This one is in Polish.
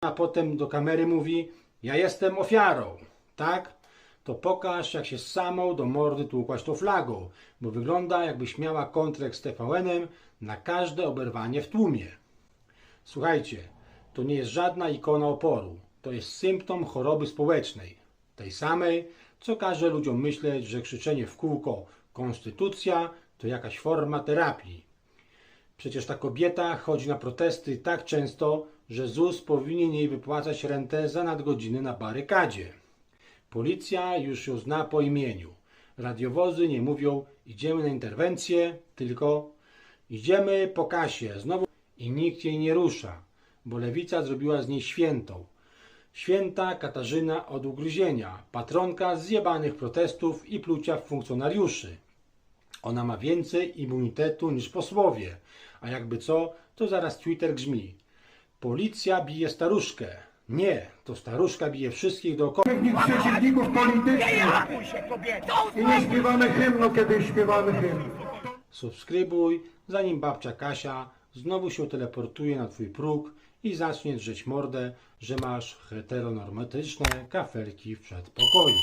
a potem do kamery mówi: Ja jestem ofiarą, tak? To pokaż, jak się samą do mordy tłukłaś tą flagą, bo wygląda, jakbyś miała kontrakt z TVN-em na każde oberwanie w tłumie. Słuchajcie, to nie jest żadna ikona oporu. To jest symptom choroby społecznej. Tej samej, co każe ludziom myśleć, że krzyczenie w kółko konstytucja to jakaś forma terapii. Przecież ta kobieta chodzi na protesty tak często, że ZUS powinien jej wypłacać rentę za nadgodziny na barykadzie. Policja już ją zna po imieniu. Radiowozy nie mówią idziemy na interwencję, tylko idziemy po kasie. Znowu i nikt jej nie rusza, bo lewica zrobiła z niej świętą. Święta Katarzyna od ugryzienia, patronka zjebanych protestów i plucia w funkcjonariuszy. Ona ma więcej immunitetu niż posłowie, a jakby co, to zaraz Twitter grzmi. Policja bije staruszkę. Nie, to staruszka bije wszystkich dookoła. Przeciwników politycznych. I nie śpiewamy hymnu, kiedy śpiewamy hymn. Subskrybuj, zanim babcia Kasia znowu się teleportuje na twój próg i zacznie drzeć mordę, że masz heteronormatyczne kafelki w przedpokoju.